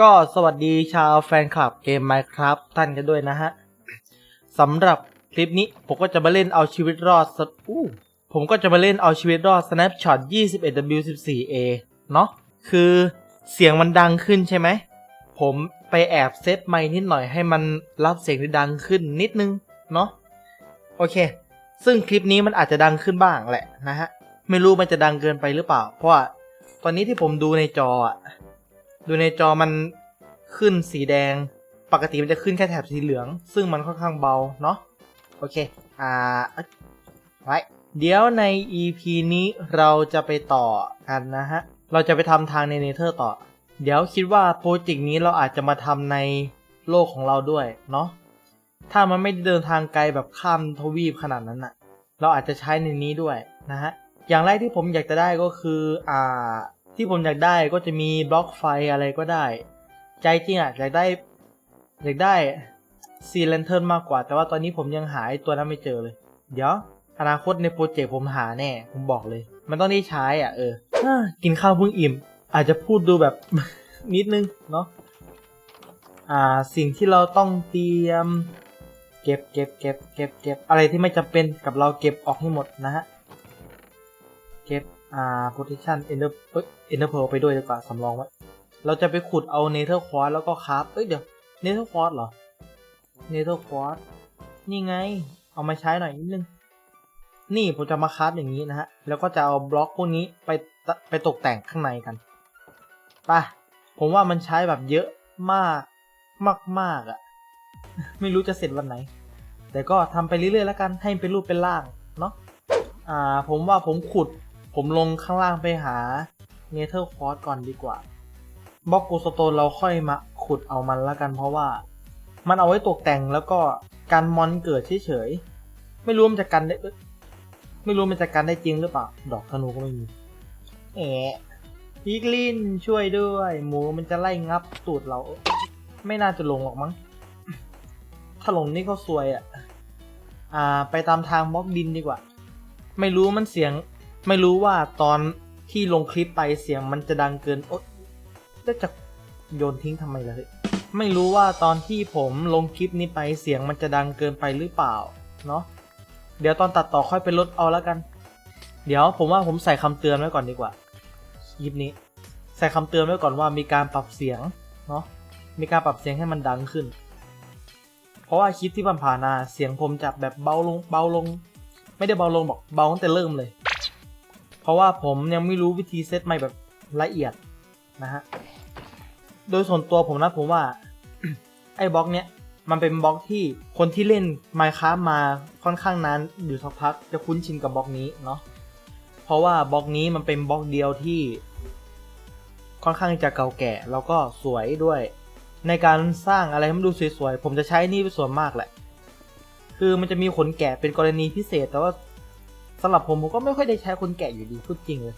ก็สวัสดีชาวแฟนคลับเกม Minecraft ท่านกันด้วยนะฮะสำหรับคลิปนี้ผมก็จะมาเล่นเอาชีวิตรอดสอู้ผมก็จะมาเล่นเอาชีวิตรอด Snapshot 21W14A เนาะคือเสียงมันดังขึ้นใช่ไหม ผมไปแอบเซตไมค์นิดหน่อยให้มันรับเสียงที่ดังขึ้นนิดนึง เนาะโอเค ซึ่งคลิปนี้มันอาจจะดังขึ้นบ้างแหละนะฮะ ไม่รู้มันจะดังเกินไปหรือเปล่า เพราะว่าตอนนี้ที่ผมดูในจออะ ดูในจอมันขึ้นสีแดง ปกติมันจะขึ้นแค่แถบสีเหลือง ซึ่งมันค่อนข้างเบาเนาะโอเค อ่าไว้เดี๋ยวใน EP นี้เราจะไปต่อกันนะฮะ เราจะไปทำทางในเนเธอร์ต่อ เดี๋ยวคิดว่าโปรเจกต์นี้เราอาจจะมาทำในโลกของเราด้วยเนาะ ถ้ามันไม่เดินทางไกลแบบข้ามทวีปขนาดนั้นอะเราอาจจะใช้ในนี้ด้วยนะฮะ อย่างแรกที่ผมอยากจะได้ก็คือ อ่า ที่ผมอยากได้ก็จะมีบล็อกไฟอะไรก็ได้ ใจจริงอะอยากได้อยากได้ซีเลนเทิร์นมากกว่า แต่ว่าตอนนี้ผมยังหาตัวนั้นไม่เจอเลย เดี๋ยว อนาคตในโปรเจกต์ผมหาแน่ ผมบอกเลย มันต้องได้ใช้อะเออกินข้าวเพิ่งอิ่ม อาจจะพูดดูแบบ นิดนึงเนาะอ่าสิ่งที่เราต้องเตรียม เก็บเก็บเก็บเก็บเก็บอะไรที่ไม่จำเป็นกับเราเก็บออกให้หมดนะฮะ เก็บ อ่า position ender เอ้ย ender pearl ไปด้วยดีกว่าสำรองไว้ เราจะไปขุดเอา nether quartz แล้วก็คราฟเอ้ยเดี๋ยว nether quartz เหรอ nether quartz นี่ไง เอามาใช้หน่อยนิดนึง นี่ผมจะมาคราฟอย่างนี้นะฮะ แล้วก็จะเอาบล็อกพวกนี้ไปไปตกแต่งข้างในกันไปผมว่ามันใช้แบบเยอะมากมากมากๆอะไม่รู้จะเสร็จวันไหน แต่ก็ทำไปเรื่อยๆแล้วกันให้เป็นรูปเป็นร่างเนาะ อ่า ผมว่าผมขุด ผมลงข้างล่างไปหาเนเธอร์คอร์สก่อนดีกว่าบล็อกโกสโตนเราค่อยมาขุดเอามันละกันเพราะว่า มันเอาไว้ตกแต่งแล้วก็การมอนเกิดเฉยๆไม่รู้มันจะกันได้ไม่รู้มันจะกันได้จริงหรือเปล่า ดอกธนูก็ไม่มีแอะพิกลินช่วยด้วย หมูมันจะไล่งับตูดเรา ไม่น่าจะลงหรอกมั้ง ถ้าลงนี่ก็ซวยอะ อ่า ไปตามทางบล็อกดินดีกว่า ไม่รู้มันเสียง ไม่รู้ว่าตอนที่ลงคลิปไปเสียงมันจะดังเกินโอ๊ยแล้วจะโยนทิ้งทำไมล่ะเฮ้ยไม่รู้ว่าตอนที่ผมลงคลิปนี้ไปเสียงมันจะดังเกินไปหรือเปล่าเนาะเดี๋ยวตอนตัดต่อค่อยไปลดเอาแล้วกัน เดี๋ยวผมว่าผมใส่คำเตือนไว้ก่อนดีกว่าคลิปนี้ ใส่คำเตือนไว้ก่อนว่ามีการปรับเสียงเนาะมีการปรับเสียงให้มันดังขึ้น เพราะว่าคลิปที่ผ่านๆมาเสียงผมจะแบบเบาลงเบาลง ไม่ได้เบาลงบอกเบาตั้งแต่เริ่มเลย ราะว่าผมยังไม่รู้วิธีเซตไมค์แบบละเอียดนะฮะ โดยส่วนตัวผมนะผมว่า ไอ้บล็อกเนี้ยมันเป็นบล็อกที่คนที่เล่น Minecraft มาค่อนข้างนานอยู่สักพักจะคุ้นชินกับบล็อกนี้เนาะ เพราะว่าบล็อกนี้มันเป็นบล็อกเดียวที่ค่อนข้างจะเก่าแก่แล้วก็สวยด้วย ในการสร้างอะไรให้มันดูสวยๆผมจะใช้นี่เป็นส่วนมากแหละ คือมันจะมีขนแกะเป็นกรณีพิเศษ แต่ว่า สำหรับผมผมก็ไม่ค่อยได้ใช้ขนแกะอยู่ดีพูดจริงเลย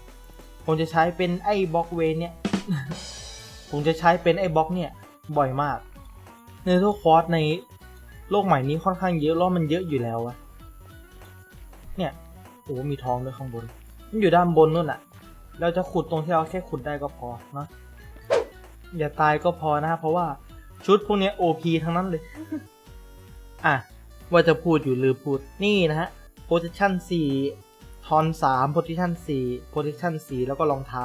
ผมจะใช้เป็นไอ้บล็อกเวนเนี่ย ผมจะใช้เป็นไอ้บล็อกเนี่ยบ่อยมากเนเธอร์คอร์สในโลกใหม่นี้ค่อนข้างเยอะแล้วมันเยอะอยู่แล้วอะเนี่ยโอ้มีทองด้วยข้างบน มันอยู่ด้านบนนู่นอะเราจะขุดตรงที่เราแค่ขุดได้ก็พอเนาะอย่าตายก็พอนะเพราะว่าชุดพวกนี้ย OP ทั้งนั้นเลย อะ ว่าจะพูดอยู่ลืมพูดนี่นะฮะ position 4 ทอน 3 position 4 position 4 แล้วก็รองเท้า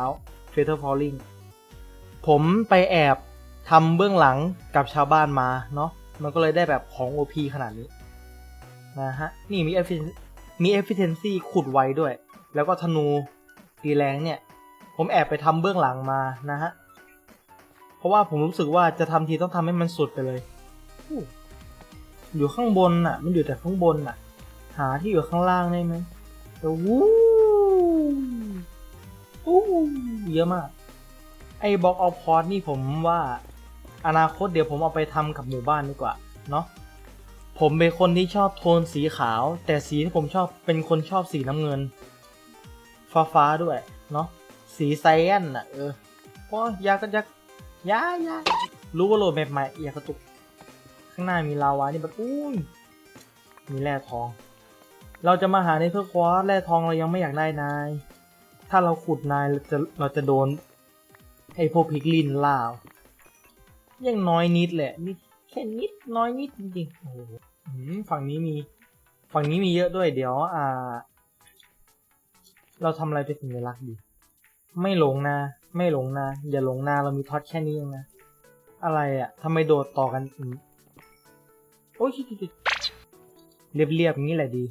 feather falling ผมไปแอบทำเบื้องหลังกับชาวบ้านมาเนาะมันก็เลยได้แบบของ OP ขนาดนี้นะฮะ นี่มี efficiency มี efficiency ขุดไวด้วย แล้วก็ธนูตีแรงเนี่ย ผมแอบไปทำเบื้องหลังมานะฮะ เพราะว่าผมรู้สึกว่าจะทำทีต้องทำให้มันสุดไปเลย อยู่ข้างบนน่ะ มันอยู่แต่ข้างบนน่ะ หาที่อยู่ข้างล่างได้ไหมแต่วู้วู้เยอะมาก ไอ้บล็อกออฟคอร์สนี่ผมว่า อนาคตเดี๋ยวผมเอาไปทำกับหมู่บ้านดีกว่า เนาะผมเป็นคนที่ชอบโทนสีขาว แต่สีที่ผมชอบเป็นคนชอบสีน้ำเงิน ฟ้าฟ้าด้วย เนาะสีไซแอนน่ะ เออโอ้ยอยากกันยักยายารู้ว่าโหลดแมปใหม่อยากกระตุก ข้างหน้ามีลาวานี่แบบอุ้ยมีแร่ทอง เราจะมาหาในเพื่อคว้าแร่ทองเรายังไม่อยากได้นาย ถ้าเราขุดนายเราจะเราจะโดนไอพวกพิกลินล่ายังน้อยนิดแหละนิดแค่นิดน้อยนิดจริงๆโอ้โหฝั่งนี้มี ฝั่งนี้มีเยอะด้วยเดี๋ยว อ่า เราทำอะไรเป็นสัญลักษณ์ดี ไม่หลงนะไม่หลงนะอย่าหลงนะเรามีท็อตแค่นี้เองนะ อะไรอะ่ะทำไมโดดต่อกันโอ้ยเรียบๆอย่างนี้แหละดี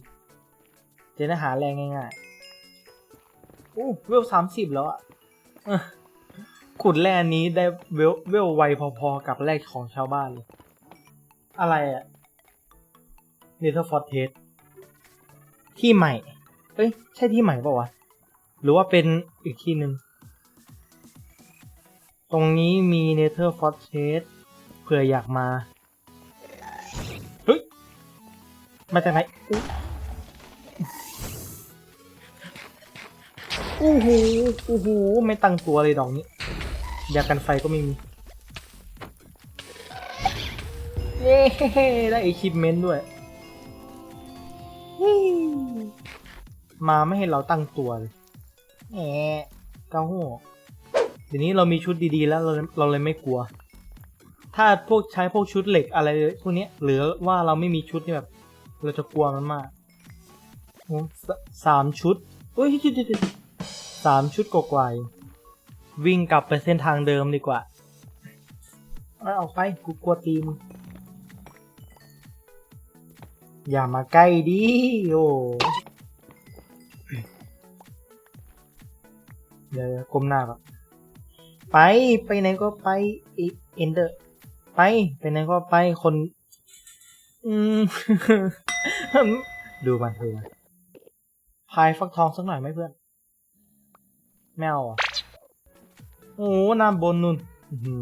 จะได้หาแรงง่ายๆอู้เวลสามสิบแล้วอะขุดแร่นี้ได้เวลเวลไวพอๆกับแร่ของชาวบ้านเลย อะไรอะเนเธอร์ฟอร์เทสที่ใหม่ เอ้ย ใช่ที่ใหม่เปล่าวะ หรือว่าเป็นอีกที่หนึ่ง ตรงนี้มีเนเธอร์ฟอร์เทสเผื่ออยากมา เฮ้ย มาจากไหน อู้หูอู้หูไม่ตั้งตัวเลยดอกนี้ยากันไฟก็ไม่มีเย้ได้อ h ิ e เมนต์ด้วย มาไม่ให้เราตั้งตัวเลยแหมเก้าหัวเดี๋ยวนี้เรามีชุดดีๆ แล้วเราเราเลยไม่กลัว ถ้าพวกใช้พวกชุดเหล็กอะไรพวกนี้หรือว่าเราไม่มีชุดนี่แบบ เราจะกลัวมันมากโอ้สามชุดเฮ้ยชุด สามชุดกว่าๆเองวิ่งกลับไปเส้นทางเดิมดีกว่าเอาออกไปกูกลัวตีม อย่ามาใกล้ดิโอ้เดี๋ยวก้มหน้าแบบไปไปไหนก็ไปเอ็นเดอร์ ไปไปไหนก็ไปคน อืม ดูมันเถอะพายฟักทองสักหน่อยไหมเพื่อน แมวอะโอ้น้ำบนนุ่นหื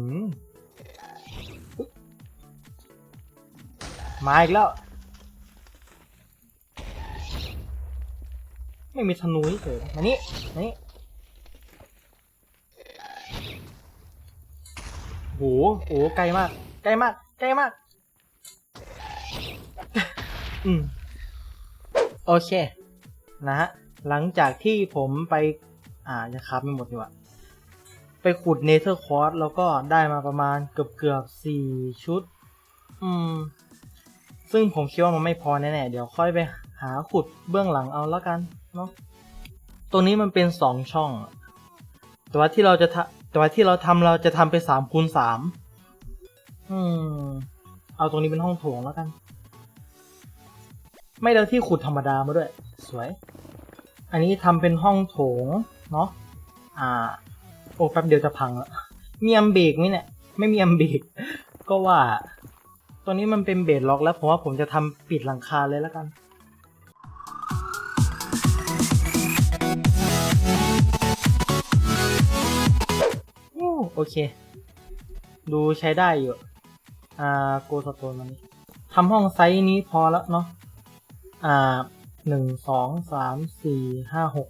มาอีกแล้ว ไม่มีธนูเฉยมานี่มานี่โหโหไกลมาก ไกลมาก ไกลมาก อืม โอเค นะฮะ หลังจากที่ผมไป อ่าจะครับไม่หมดดีกว่าไปขุดเนเธอร์คอร์สแล้วก็ได้มาประมาณเกือบเกือบสี่ชุด อืม ซึ่งผมคิดว่ามันไม่พอแน่ๆ เดี๋ยวค่อยไปหาขุดเบื้องหลังเอาแล้วกันเนาะตรงนี้มันเป็นสองช่อง แต่ว่าที่เราจะทแต่ว่าที่เราทำเราจะทำไปสามคูณสามอืม เอาตรงนี้เป็นห้องโถงแล้วกัน ไม่ได้ที่ขุดธรรมดามาด้วย สวย อันนี้ทำเป็นห้องโถง เนาะอ่า โอ้แป๊บเดียวจะพังละมีอัมเบรกไหมเนี่ย ไม่มีอัมเบรกก็ว่า ตัวนี้มันเป็นเบดล็อกแล้วผมว่าผมจะทำปิดหลังคาเลยแล้วกันโอ้โอเค ดูใช้ได้อยู่ อ่า โกสโตนมันทำห้องไซส์นี้พอแล้วเนาะ อ่าหนึ่งสองสามสี่ห้าหก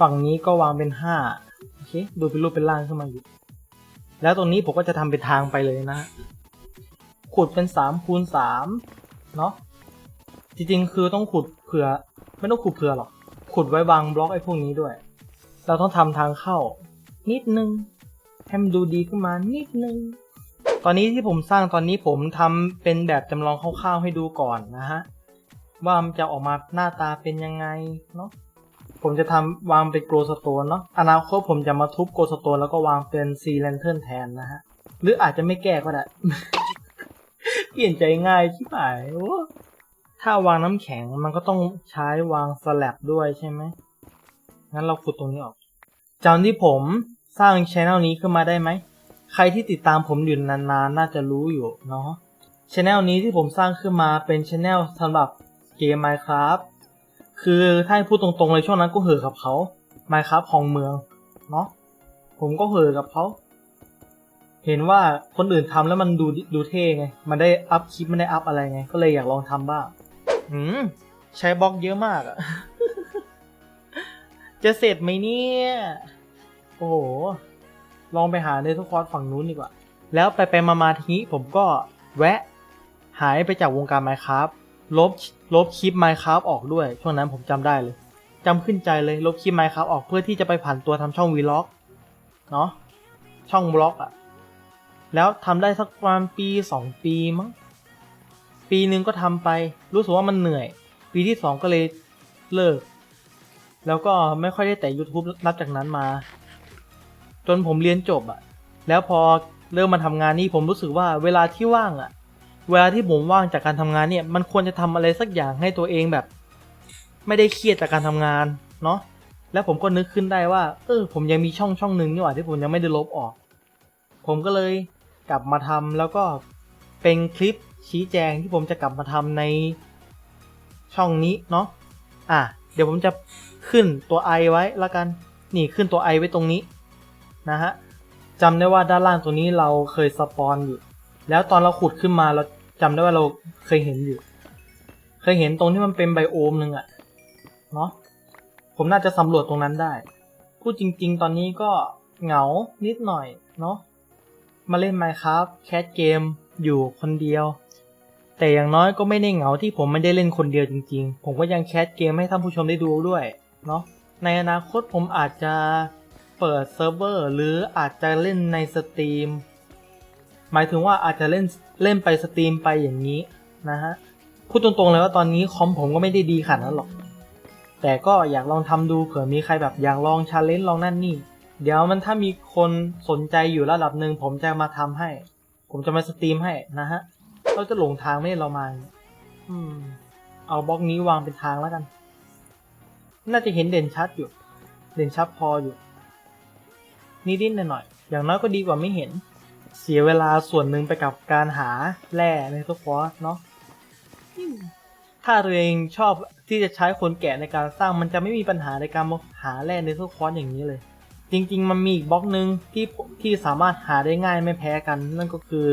ฝั่งนี้ก็วางเป็นห้าโอเคดูเป็นรูปเป็นร่างขึ้นมาอยู่ แล้วตรงนี้ผมก็จะทำเป็นทางไปเลยนะ ขุดเป็นสามคูณสามเนาะจริงๆ คือต้องขุดเผื่อ ไม่ต้องขุดเผื่อหรอก ขุดไว้วางบล็อกไอ้พวกนี้ด้วย เราต้องทำทางเข้า นิดนึงให้มันดูดีขึ้นมานิดนึง ตอนนี้ที่ผมสร้างตอนนี้ผมทำเป็นแบบจำลองคร่าวๆให้ดูก่อนนะฮะว่ามันจะออกมาหน้าตาเป็นยังไงเนาะ ผมจะทำวางเป็นโกลสโตนเนาะอนาคตผมจะมาทุบโกลสโตนแล้วก็วางเป็นซีแลนเทิร์นแทนนะฮะ หรืออาจจะไม่แก้ก็ได้ เปลี่ยนใจง่ายชิบหายถ้าวางน้ำแข็งมันก็ต้องใช้วางสลับด้วยใช่ไหมงั้นเราขุดตรงนี้ออกจำที่ผมสร้างช anel นี้ขึ้นมาได้ไหม ใครที่ติดตามผมอยู่นานๆน่าจะรู้อยู่เนาะช anel นี้ที่ผมสร้างขึ้นมาเป็นช anel สำหรับเกม Minecraft คือถ้าพูดตรงๆเลยช่วงนั้นก็เห่อกับเขา Minecraft ของเมืองเนาะผมก็เห่อกับเขา เห็นว่าคนอื่นทำแล้วมันดูดูเท่ไง มันได้อัพคลิปมันได้อัพอะไรไง ก็เลยอยากลองทำบ้างอืมใช้บล็อกเยอะมากอะจะเสร็จไหมเนี่ย โอ้โห ลองไปหาในทุกคอร์สฝั่งนู้นดีกว่า แล้วไปไปมามาทีนี้ผมก็แวะ หายไปจากวงการ Minecraft ลบ ลบคลิป Minecraft ออกด้วย ช่วงนั้นผมจำได้เลยจำขึ้นใจเลยลบคลิป Minecraft ออกเพื่อที่จะไปผ่านตัวทำช่องวีล็อกเนาะช่องบล็อกอะแล้วทำได้สักประมาณปีสองปีมั้งปีหนึ่งก็ทำไป รู้สึกว่ามันเหนื่อย ปีที่สองก็เลยเลิก แล้วก็ไม่ค่อยได้แต่ YouTube นับจากนั้นมา จนผมเรียนจบอะแล้วพอเริ่มมาทำงานนี่ผมรู้สึกว่าเวลาที่ว่างอะ เวลาที่ผมว่างจากการทำงานเนี่ยมันควรจะทำอะไรสักอย่างให้ตัวเองแบบ ไม่ได้เครียดจากการทำงานเนาะแล้วผมก็นึกขึ้นได้ว่า เออ ผมยังมีช่องช่องหนึ่งนี่หว่าที่ผมยังไม่ได้ลบออก ผมก็เลยกลับมาทำแล้วก็เป็นคลิปชี้แจงที่ผมจะกลับมาทำในช่องนี้เนาะอะเดี๋ยวผมจะขึ้นตัว i ไว้แล้วกัน นี่ขึ้นตัว i ไว้ตรงนี้นะฮะจำได้ว่าด้านล่างตัวนี้เราเคยสปอนอยู่ แล้วตอนเราขุดขึ้นมาเราจำได้ว่าเราเคยเห็นอยู่ เคยเห็นตรงที่มันเป็นไบโอมหนึ่งอะเนาะผมน่าจะสำรวจตรงนั้นได้ พูดจริง ๆ ตอนนี้ก็เหงานิดหน่อยเนาะมาเล่น Minecraft แคสเกมอยู่คนเดียว แต่อย่างน้อยก็ไม่ได้เหงาที่ผมไม่ได้เล่นคนเดียวจริง ๆ ผมก็ยังแคสเกมให้ท่านผู้ชมได้ดูด้วยเนาะในอนาคตผมอาจจะเปิดเซิร์ฟเวอร์หรืออาจจะเล่นในสตรีม หมายถึงว่าอาจจะเล่นเล่นไปสตรีมไปอย่างนี้นะฮะพูดตรงๆเลยว่าตอนนี้คอมผมก็ไม่ได้ดีขนาดนั้นหรอก แต่ก็อยากลองทำดูเผื่อมีใครแบบอยากลองชาเลนจ์ลองนั่นนี่ เดี๋ยวมันถ้ามีคนสนใจอยู่ระดับหนึ่งผมจะมาทำให้ ผมจะมาสตรีมให้นะฮะเราจะหลงทางไม่เรามาอืม เอาบล็อกนี้วางเป็นทางแล้วกัน น่าจะเห็นเด่นชัดอยู่ เด่นชัดพออยู่นิดๆหน่อยๆอย่างน้อยก็ดีกว่าไม่เห็น เสียเวลาส่วนหนึ่งไปกับการหาแร่ในทุกคอสเนาะถ้าตัวเองชอบที่จะใช้คนแกะในการสร้างมันจะไม่มีปัญหาในการหาแร่ในทุกคอสอย่างนี้เลย จริง ๆ มันมีอีกบล็อกหนึ่งที่ที่สามารถหาได้ง่ายไม่แพ้กัน นั่นก็คือ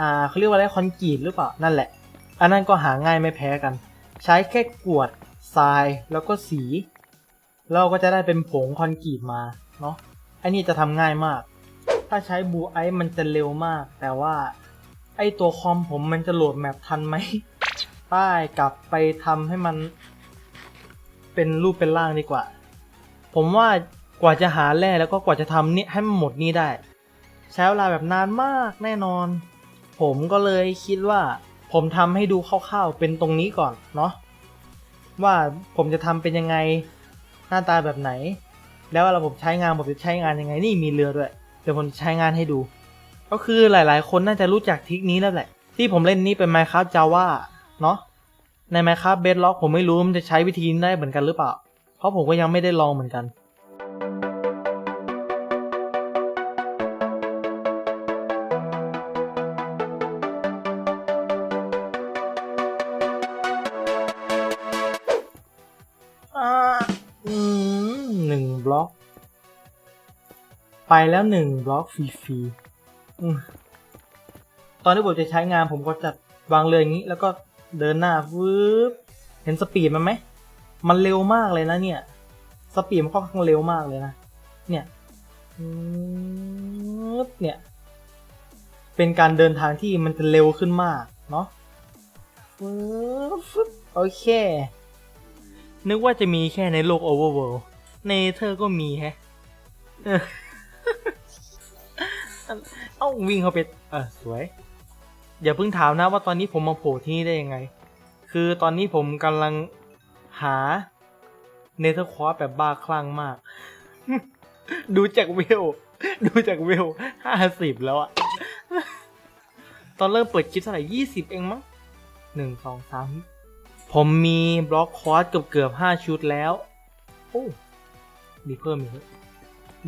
อ่าเขาเรียกว่าอะไรคอนกรีตหรือเปล่านั่นแหละ อันนั้นก็หาง่ายไม่แพ้กัน ใช้แค่กวดทรายแล้วก็สีเราก็จะได้เป็นผงคอนกรีตมาเนาะอันนี้จะทำง่ายมาก ถ้าใช้บูไอมันจะเร็วมาก แต่ว่าไอตัวคอมผมมันจะโหลดแมปทันไหมป้ายกลับไปทำให้มันเป็นรูปเป็นร่างดีกว่า ผมว่ากว่าจะหาแร่แล้วก็กว่าจะทำนี่ให้มันหมดนี่ได้ ใช้เวลาแบบนานมากแน่นอน ผมก็เลยคิดว่า ผมทำให้ดูคร่าวๆเป็นตรงนี้ก่อนเนาะว่าผมจะทำเป็นยังไงหน้าตาแบบไหน แล้วเวลาผมใช้งานผมจะใช้งานยังไงนี่มีเรือด้วย เดี๋ยวผมใช้งานให้ดู ก็คือหลายๆ คนน่าจะรู้จักทริกนี้แล้วแหละ ที่ผมเล่นนี้เป็น Minecraft Java เนาะใน Minecraft Bedrock ผมไม่รู้มันจะใช้วิธีนี้ได้เหมือนกันหรือเปล่า เพราะผมก็ยังไม่ได้ลองเหมือนกัน ไปแล้วหนึ่งบล็อกฟรีๆตอนที่ผมจะใช้งานผมก็จะวางเรืออย่างนี้ แล้วก็เดินหน้าวืบเห็นสปีดมันไหม มันเร็วมากเลยนะเนี่ย สปีดมันค่อนข้างเร็วมากเลยนะ เนี่ยอืบเนี่ย เป็นการเดินทางที่มันจะเร็วขึ้นมากเนาะฟึบฟึบโอเค นึกว่าจะมีแค่ในโลกโอเวอร์เวิลด์ในเธอก็มีแฮะ เอ้าวิ่งเข้าไปเออสวย อย่าเพิ่งถามนะว่าตอนนี้ผมมาโผล่ที่นี่ได้ยังไง คือตอนนี้ผมกำลังหาเนเธอร์คอร์แบบบ้าคลั่งมาก ดูจากเวล ดูจากเวลห้าสิบแล้วอะตอนเริ่มเปิดคลิปเท่าไหร่ยี่สิบเองมั้งหนึ่งสองสามผมมีบล็อกคอร์สเกือบเกือบห้าชุดแล้ว โอ้ มีเพิ่มอีก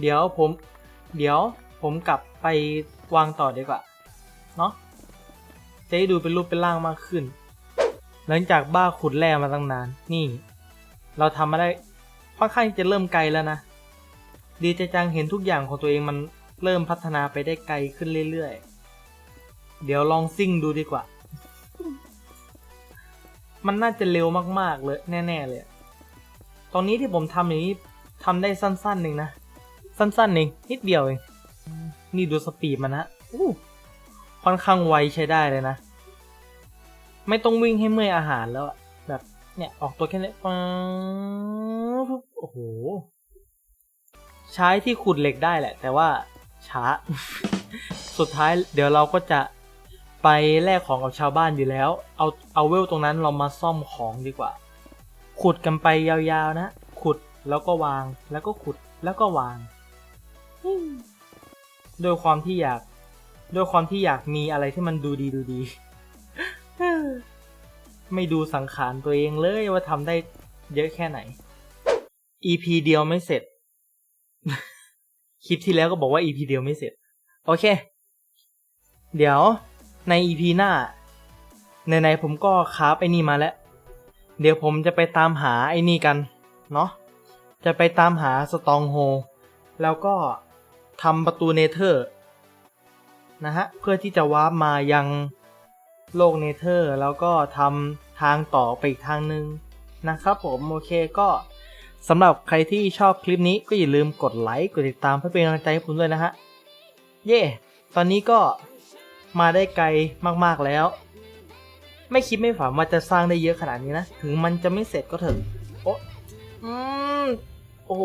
เดี๋ยวผม เดี๋ยวผมกลับไปวางต่อดีกว่า เนาะจะได้ดูเป็นรูปเป็นร่างมากขึ้น หลังจากบ้าขุดแร่มาตั้งนาน นี่ เราทำมาได้ค่อนข้างจะเริ่มไกลแล้วนะ ดีใจจังเห็นทุกอย่างของตัวเองมันเริ่มพัฒนาไปได้ไกลขึ้นเรื่อยๆ เดี๋ยวลองซิ่งดูดีกว่า มันน่าจะเร็วมากๆเลยแน่ ๆ เลย ตอนนี้ที่ผมทำอย่างนี้ทำได้สั้นๆเองนะ สั้นๆเองนิดเดียวเอง นี่ดูสปีดมันนะอู้ค่อนข้างไวใช้ได้เลยนะ ไม่ต้องวิ่งให้เมื่อยอาหารแล้วอะแบบเนี่ยออกตัวแค่นี้ป๊บโอ้โห ใช้ที่ขุดเหล็กได้แหละ แต่ว่าช้า สุดท้ายเดี๋ยวเราก็จะไปแลกของกับชาวบ้านอยู่แล้ว เอาเอาเวลตรงนั้นเรามาซ่อมของดีกว่า ขุดกันไปยาวๆนะ ขุดแล้วก็วางแล้วก็ขุดแล้วก็วางอืม ด้วยความที่อยาก ด้วยความที่อยากมีอะไรที่มันดูดีดูดี ไม่ดูสังขารตัวเองเลยว่าทำได้เยอะแค่ไหน EP เดียวไม่เสร็จ คลิปที่แล้วก็บอกว่า EP เดียวไม่เสร็จ โอเค เดี๋ยวใน EP หน้าไหนๆผมก็คราฟไอ้นี่มาแล้ว เดี๋ยวผมจะไปตามหาไอ้นี่กัน เนาะจะไปตามหาสตองโฮ แล้วก็ ทำประตูเนเธอร์นะฮะเพื่อที่จะวาร์ปมายังโลกเนเธอร์แล้วก็ทำทางต่อไปอีกทางหนึ่งนะครับผมโอเคก็สำหรับใครที่ชอบคลิปนี้ก็อย่าลืมกดไลค์กดติดตามเพื่อเป็นกำลังใจให้ผมด้วยนะฮะ เย่ตอนนี้ก็มาได้ไกลมากๆแล้ว ไม่คิดไม่ฝันว่าจะสร้างได้เยอะขนาดนี้นะ ถึงมันจะไม่เสร็จก็เถอะ โอ้อืมโอ้โห